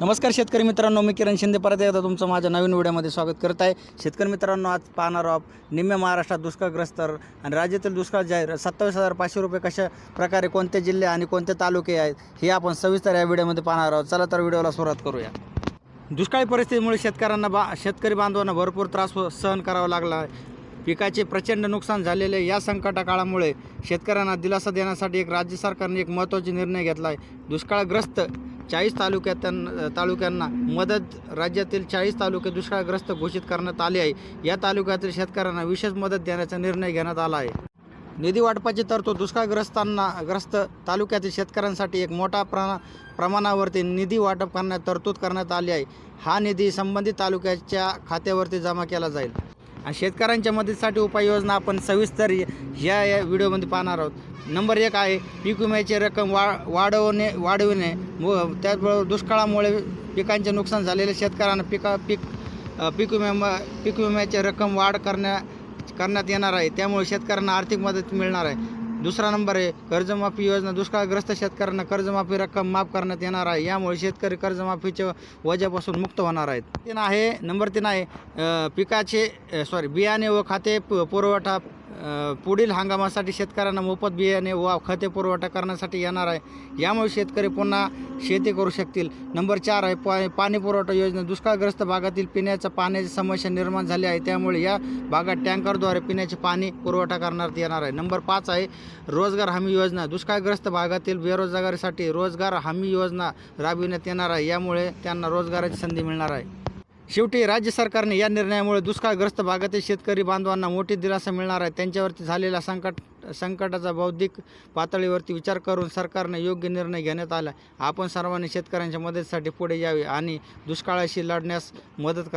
नमस्कार शेतकरी मित्रांनो मी किरण शिंदे परत एकदा तुमचं माझ्या नवीन व्हिडिओमध्ये स्वागत करत आहे. शेतकरी मित्रांनो आज पाहणार आहोत निम्म्या महाराष्ट्रात दुष्काळग्रस्त आणि राज्यातील दुष्काळ जाहीर सत्तावीस हजार पाचशे रुपये कशा प्रकारे कोणते जिल्हे आणि कोणते तालुके आहेत हे आपण सविस्तर या व्हिडिओमध्ये पाहणार आहोत. चला तर व्हिडिओला सुरुवात करूया. दुष्काळी परिस्थितीमुळे शेतकऱ्यांना बा शेतकरी बांधवांना भरपूर त्रास सहन करावा लागला आहे. पिकाचे प्रचंड नुकसान झालेले या संकटा काळामुळे शेतकऱ्यांना दिलासा देण्यासाठी एक राज्य सरकारने एक महत्त्वाचा निर्णय घेतला आहे. दुष्काळग्रस्त चाळीस तालुक्यात तालुक्यांना मदत राज्यातील चाळीस तालुके दुष्काळग्रस्त घोषित करण्यात आले आहे. या तालुक्यातील शेतकऱ्यांना विशेष मदत देण्याचा निर्णय घेण्यात आला आहे. निधी वाटपाची तरतूद दुष्काळग्रस्तांना ग्रस्त तालुक्यातील शेतकऱ्यांसाठी एक मोठा प्रमा प्रमाणावरती निधी वाटप करण्यात तरतूद करण्यात आली आहे. हा निधी संबंधित तालुक्याच्या खात्यावरती जमा केला जाईल. आणि शेतकऱ्यांच्या मदतीसाठी उपाययोजना आपण सविस्तर या या व्हिडिओमध्ये पाहणार आहोत. नंबर एक आहे पीक विम्याची रक्कम वा वाढवणे वाढविणे व त्याचबरोबर दुष्काळामुळे पिकांचे नुकसान झालेल्या शेतकऱ्यांना पिका पीक पीक विम्या पीक विम्याची रक्कम वाढ करण्या करण्यात येणार आहे. त्यामुळे शेतकऱ्यांना आर्थिक मदत मिळणार आहे. दुसरा नंबर आहे कर्जमाफी योजना दुष्काळग्रस्त शेतकऱ्यांना कर्जमाफी रक्कम माफ करण्यात येणार आहे. यामुळे शेतकरी कर्जमाफीच्या वजापासून मुक्त होणार आहेत. तीन आहे नंबर तीन आहे पिकाचे सॉरी बियाणे व खाते प- पुरवठा पुढील हंगामासाठी शेतकऱ्यांना मोफत बियाणे व खते पुरवठा करण्यासाठी येणार आहे. यामुळे शेतकरी पुन्हा शेती करू शकतील. नंबर चार आहे पा पाणी पुरवठा योजना. दुष्काळग्रस्त भागातील पिण्याच्या पाण्याची समस्या निर्माण झाली आहे. त्यामुळे या भागात टँकरद्वारे पिण्याचे पाणी पुरवठा करण्यात येणार आहे. नंबर पाच आहे रोजगार हमी योजना. दुष्काळग्रस्त भागातील बेरोजगारीसाठी रोजगार हमी योजना राबविण्यात येणार आहे. यामुळे त्यांना रोजगाराची संधी मिळणार आहे. शेवटी राज्य सरकारने या निर्णयामुळे दुष्काळग्रस्त भागातील शेतकरी बांधवांना मोठी दिलासा मिळणार आहे. त्यांच्यावरती झालेला संकट संकटाचा बौद्धिक पातळीवरती विचार करून सरकारने योग्य निर्णय घेण्यात आला आपण सर्वांनी शेतकऱ्यांच्या मदतीसाठी पुढे यावे आणि दुष्काळाशी लढण्यास मदत करा.